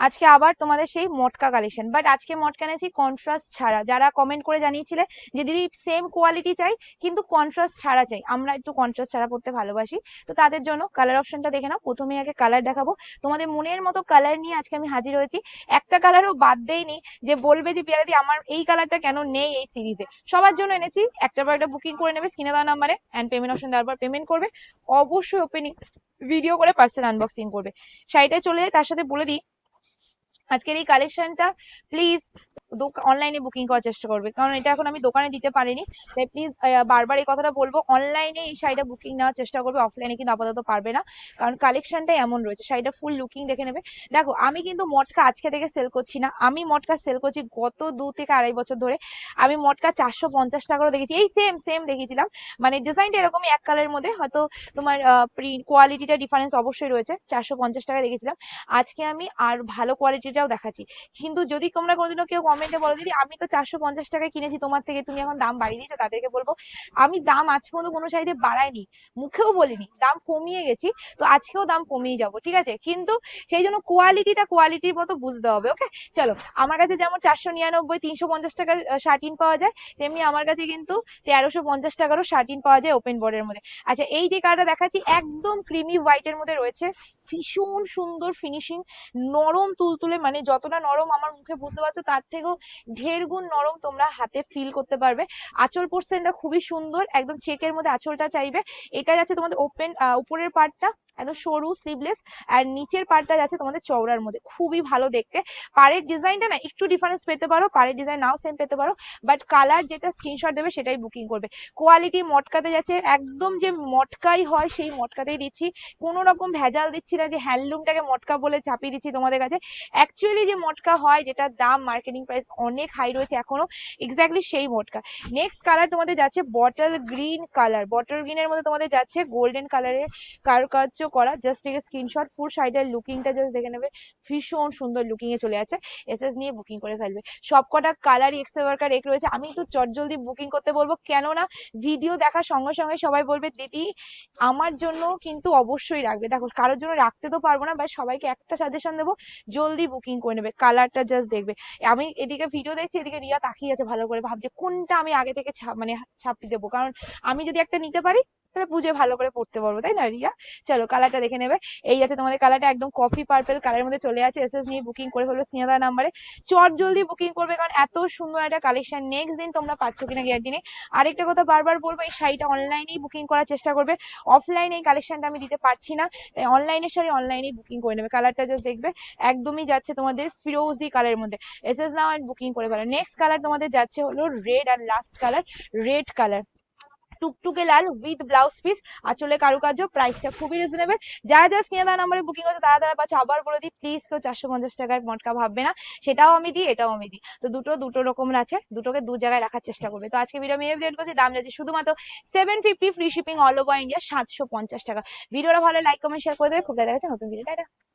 আজকে আবার তোমাদের সেই মটকা কালেকশন বাট আজকে মটকা এনেছি কন্ট্রাস্ট ছাড়া। যারা কমেন্ট করে জানিয়েছিলে যে, দিদি সেম কোয়ালিটি চাই, কিন্তু কন্ট্রাস্ট ছাড়া চাই। আমরা একটু কন্ট্রাস্ট ছাড়া পড়তে ভালোবাসি। তো তাদের জন্য কালার অপশনটা দেখে নাও। প্রথমে আগে কালার দেখাবো। তোমাদের মনের মতো কালার নিয়ে আজকে আমি হাজির হয়েছি। একটা কালারও বাদ দেয়নি যে, বলবে যে পিয়ারাদি আমার এই কালারটা কেন নেই এই সিরিজে সবার জন্য এনেছি। একটা পর একটা বুকিং করে নেবে স্ক্রিনে দেওয়া নাম্বারে অ্যান্ড পেমেন্ট অপশন দেওয়ার পর পেমেন্ট করবে। অবশ্যই ওপেনিং ভিডিও করে পার্সেল আনবক্সিং করবে। শাড়িটা চলে যায় তার সাথে বলে দিই আজকের এই কালেকশনটা প্লিজ অনলাইনে বুকিং করার চেষ্টা করবে। কারণ এটা এখন আমি দোকানে দিতে পারিনি। তাই প্লিজ বারবার এই কথাটা বলব অনলাইনে এই শাড়িটা বুকিং নেওয়ার চেষ্টা করবে অফলাইনে কিন্তু আপাতত পারবে না। কারণ কালেকশনটাই এমন রয়েছে, শাড়িটা ফুল লুকিং দেখে নেবে। দেখো, আমি কিন্তু মটকা আজকে থেকে সেল করছি না। আমি মটকা সেল করছি গত দু থেকে আড়াই বছর ধরে। আমি মটকা চারশো পঞ্চাশ টাকারও দেখেছি। এই সেম সেম দেখেছিলাম। মানে ডিজাইনটা এরকমই এক কালারের মধ্যে। হয়তো তোমার প্রিন্ট কোয়ালিটিটা ডিফারেন্স অবশ্যই রয়েছে। চারশো পঞ্চাশ টাকা দেখেছিলাম। আজকে আমি আর ভালো কোয়ালিটিটাও দেখাচ্ছি। কিন্তু যদি তোমরা কোনোদিনও কেউ কমেন্টে বলো, দিদি, আমি তো চারশো পঞ্চাশ টাকায় কিনেছি, তোমার থেকে তুমি এখন দাম বাড়িয়ে দিয়েছ, তাদেরকে বলব, আমি দাম আজ পর্যন্ত কোনো শাড়িতে বাড়াইনি, মুখেও বলিনি, দাম কমিয়ে গেছি, তো আজকেও দাম কমিয়ে যাব, ঠিক আছে? কিন্তু সেই জন্য কোয়ালিটিটা কোয়ালিটির মতো বুঝতে হবে ওকে চলো, আমার কাছে যেমন চারশো নিরানব্বই, তিনশো পঞ্চাশ টাকার শার্টিন পাওয়া যায়, তেমনি আমার কাছে কিন্তু তেরোশো পঞ্চাশ টাকারও শার্টিন পাওয়া যায় ওপেন বোর্ডের মধ্যে। আচ্ছা এই যে কালারটা দেখাচ্ছি, একদম ক্রিমি হোয়াইটের মধ্যে রয়েছে, ভীষণ সুন্দর ফিনিশিং নরম তুলতুলে মানে যতটা নরম আমার মুখে বুঝতে পারছ, তার থেকেও ঢের গুণ নরম তোমরা হাতে ফিল করতে পারবে। আঁচল পোর্সেনটা খুবই সুন্দর, একদম চেকের মধ্যে আঁচলটা চাইবে। এটা যাচ্ছে তোমাদের ওপেন উপরের পার্টটা একদম সরু স্লিভলেস আর নিচের পার্টটা যাচ্ছে তোমাদের চওড়ার মধ্যে। খুবই ভালো দেখতে। পাড়ের ডিজাইনটা না একটু ডিফারেন্স পেতে পারো, পাড়ের ডিজাইন নাও সেম পেতে পারো বাট কালার যেটা স্ক্রিনশট দেবে সেটাই বুকিং করবে। কোয়ালিটি মটকাতে যাচ্ছে, একদম যে মটকাই হয় সেই মটকাতেই দিচ্ছি। কোনো রকম ভেজাল দিচ্ছি না যে হ্যান্ডলুমটাকে মটকা বলে চাপিয়ে দিচ্ছি তোমাদের কাছে। অ্যাকচুয়ালি যে মটকা হয় যেটার দাম মার্কেটিং প্রাইস অনেক হাই রয়েছে এখনও এক্স্যাক্টলি সেই মটকা। নেক্সট কালার তোমাদের যাচ্ছে বটল গ্রিন কালার বটল গ্রিনের মধ্যে তোমাদের যাচ্ছে গোল্ডেন কালারের কারুকার্য করা। জাস্ট থেকে স্ক্রিনশট ফুল শাড়িটার লুকিংটা জাস্ট দেখে নেবে। ভীষণ সুন্দর লুকিং এ চলে যাচ্ছে। এসএস নিয়ে বুকিং করে ফেলবে। সবকটা কালারই এক্সে ওয়ার্কার এক রয়েছে। আমি একটু চটজলদি বুকিং করতে বলব। কেননা ভিডিও দেখার সঙ্গে সঙ্গে সবাই বলবে, দিদি, আমার জন্য কিন্তু অবশ্যই রাখবে। দেখো, কারোর জন্য রাখতে তো পারব না বাট সবাইকে একটা সাজেশন দেবো, জলদি বুকিং করে নেবে। কালারটা জাস্ট দেখবে। আমি এদিকে ভিডিও দেখছি, এদিকে রিয়া তাকিয়ে আছে ভালো করে। ভাবছে, কোনটা আমি আগে থেকে মানে ছাপি দেবো? কারণ আমি যদি একটা নিতে পারি তাহলে বুঝে ভালো করে পড়তে পারব, তাই না, রিয়া? চলো কালারটা দেখে নেবে। এই আছে তোমাদের কালারটা একদম কফি পার্পেল কালারের মধ্যে চলে আছে। এসএস নিয়ে বুকিং করে ফেলবে স্নেহা নাম্বারে চট জলদি বুকিং করবে কারণ এত সুন্দর একটা কালেকশন নেক্সট দিন তোমরা পাচ্ছ কিনা গ্যারান্টি নেই। আরেকটা কথা বারবার বলব, এই শাড়িটা অনলাইনেই বুকিং করার চেষ্টা করবে। অফলাইনে এই কালেকশনটা আমি দিতে পারছি না। তাই অনলাইনের শাড়ি অনলাইনেই বুকিং করে নেবে। কালারটা জাস্ট দেখবে, একদমই যাচ্ছে তোমাদের ফিরোজি কালারের মধ্যে। এসএস নাও অ্যান্ড বুকিং করে ফেলো। নেক্সট কালার তোমাদের যাচ্ছে হলো রেড আর লাস্ট কালার রেড কালার টুকটুকে লাল উইথ ব্লাউজ পিস আঁচলে কারুকার্য প্রাইসটা খুবই রিজনেবল যারা যারা স্ক্রিনে দেওয়া নাম্বারে বুকিং করছে, তারা তারা পাচ্ছে, আবার বলে দিই প্লিজ কেউ চারশো পঞ্চাশ টাকার মটকা ভাববে না। সেটাও আমি দিই, এটাও আমি দিই। তো দুটো দুটো রকমের আছে, দুটোকে দু জায়গায় রাখার চেষ্টা করবে। তো আজকে ভিডিও আমি এফ করছি। দাম যাচ্ছে শুধুমাত্র seven fifty free shipping all over India সাতশো পঞ্চাশ টাকা। ভিডিওটা ভালো লাইক কমেন্ট শেয়ার করে দেবে। খুব দেখা যাচ্ছে নতুন ভিডিও